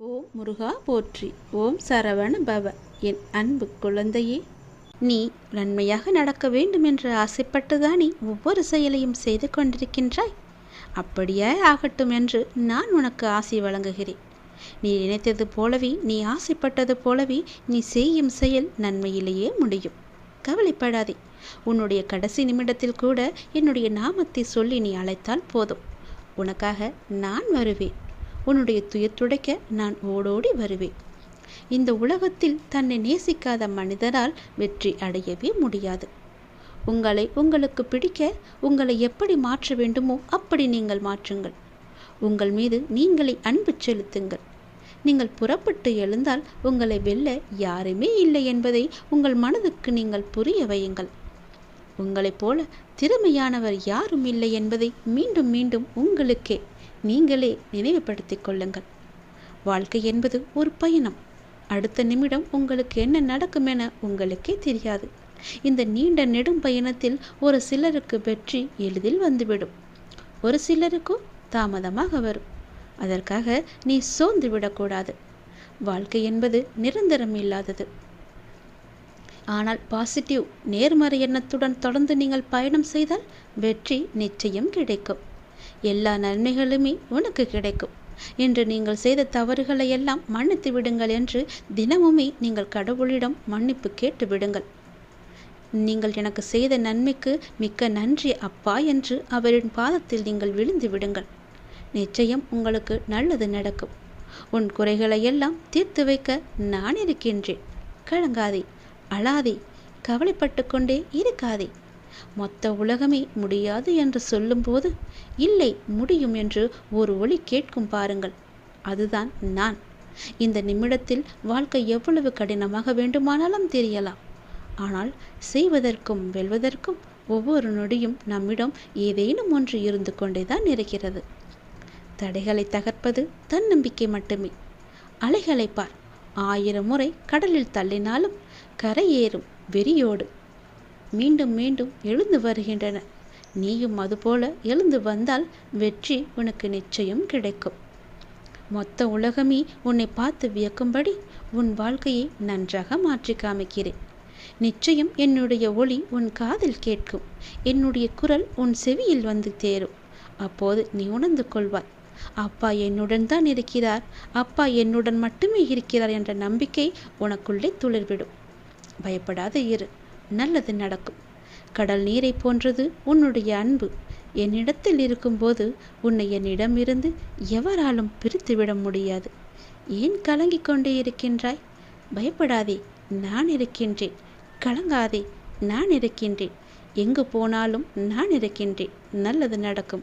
ஓம் முருகா போற்றி. ஓம் சரவண பவ. என் அன்பு குழந்தையே நீ நன்மையாக நடக்க வேண்டும் என்று ஆசைப்பட்டுதானே ஒவ்வொரு செயலையும் செய்து கொண்டிருக்கின்றாய்? அப்படியே ஆகட்டும் என்று நான் உனக்கு ஆசை வழங்குகிறேன். நீ நினைத்தது போலவே நீ ஆசைப்பட்டது போலவே நீ செய்யும் செயல் நன்மையிலேயே முடியும். கவலைப்படாதே. உன்னுடைய கடைசி நிமிடத்தில் கூட என்னுடைய நாமத்தை சொல்லி நீ அழைத்தால் போதும். உனக்காக நான் வருவேன். உன்னுடைய துயர் துடைக்க நான் ஓடோடி வருவேன். இந்த உலகத்தில் தன்னை நேசிக்காத மனிதரால் வெற்றி அடையவே முடியாது. உங்களை உங்களுக்கு பிடிக்க உங்களை எப்படி மாற்ற வேண்டுமோ அப்படி நீங்கள் மாற்றுங்கள். உங்கள் மீது நீங்களே அன்பு செலுத்துங்கள். நீங்கள் புறப்பட்டு எழுந்தால் உங்களை வெல்ல யாருமே இல்லை என்பதை உங்கள் மனதுக்கு நீங்கள் புரிய வையுங்கள். உங்களைப் போல திறமையானவர் யாரும் இல்லை என்பதை மீண்டும் மீண்டும் உங்களுக்கே நீங்களே நினைவுபடுத்திக் கொள்ளுங்கள். வாழ்க்கை என்பது ஒரு பயணம். அடுத்த நிமிடம் உங்களுக்கு என்ன நடக்கும் என உங்களுக்கே தெரியாது. இந்த நீண்ட நெடும் பயணத்தில் ஒரு சிலருக்கு வெற்றி எளிதில் வந்துவிடும். ஒரு சிலருக்கும் தாமதமாக வரும். அதற்காக நீ சோர்ந்து விடக்கூடாது. வாழ்க்கை என்பது நிரந்தரம் இல்லாதது. ஆனால் பாசிட்டிவ் நேர்மறை எண்ணத்துடன் தொடர்ந்து நீங்கள் பயணம் செய்தால் வெற்றி நிச்சயம் கிடைக்கும். எல்லா நன்மைகளுமே உனக்கு கிடைக்கும். என்று நீங்கள் செய்த தவறுகளை எல்லாம் மன்னித்து விடுங்கள் என்று தினமுமே நீங்கள் கடவுளிடம் மன்னிப்பு கேட்டு விடுங்கள். நீங்கள் எனக்கு செய்த நன்மைக்கு மிக்க நன்றி அப்பா என்று அவரின் பாதத்தில் நீங்கள் விழுந்து விடுங்கள். நிச்சயம் உங்களுக்கு நல்லது நடக்கும். உன் குறைகளை எல்லாம் தீர்த்து வைக்க நான் இருக்கின்றேன். கலங்காதே அழாதே கவலைப்பட்டு கொண்டே இருக்காதே. மொத்த உலகமே முடியாது என்று சொல்லும்போது இல்லை முடியும் என்று ஒரு ஒளி கேட்கும் பாருங்கள். அதுதான் நான். இந்த நிமிடத்தில் வாழ்க்கை எவ்வளவு கடினமாக வேண்டுமானாலும் தெரியலாம். ஆனால் செய்வதற்கும் வெல்வதற்கும் ஒவ்வொரு நொடியும் நம்மிடம் ஏதேனும் ஒன்று இருந்து கொண்டேதான் இருக்கிறது. தடைகளை தகர்ப்பது தன்னம்பிக்கை மட்டுமே. அலைகளை பார். ஆயிரம் முறை கடலில் தள்ளினாலும் கரையேறும் வெறியோடு. மீண்டும் மீண்டும் எழுந்து வருகின்றன. நீயும் அதுபோல எழுந்து வந்தால் வெற்றி உனக்கு நிச்சயம் கிடைக்கும். மொத்த உலகமே உன்னை பார்த்து வியக்கும்படி உன் வாழ்க்கையை நன்றாக மாற்றி காமிக்கிறேன். நிச்சயம் என்னுடைய ஒளி உன் காதில் கேட்கும். என்னுடைய குரல் உன் செவியில் வந்து தேரும். அப்போது நீ உணர்ந்து கொள்வாய். அப்பா என்னுடன் தான் இருக்கிறார். அப்பா என்னுடன் மட்டுமே இருக்கிறார் என்ற நம்பிக்கை உனக்குள்ளே துளிர்விடும். பயப்படாத இரு. நல்லது நடக்கும். கடல் நீரை போன்றது உன்னுடைய அன்பு. என்னிடத்தில் இருக்கும்போது உன்னை என்னிடமிருந்து எவராலும் பிரித்துவிட முடியாது. ஏன் கலங்கிக் கொண்டே இருக்கின்றாய்? பயப்படாதே நான் இருக்கின்றேன். கலங்காதே நான் இருக்கின்றேன். எங்கு போனாலும் நான் இருக்கின்றேன். நல்லது நடக்கும்.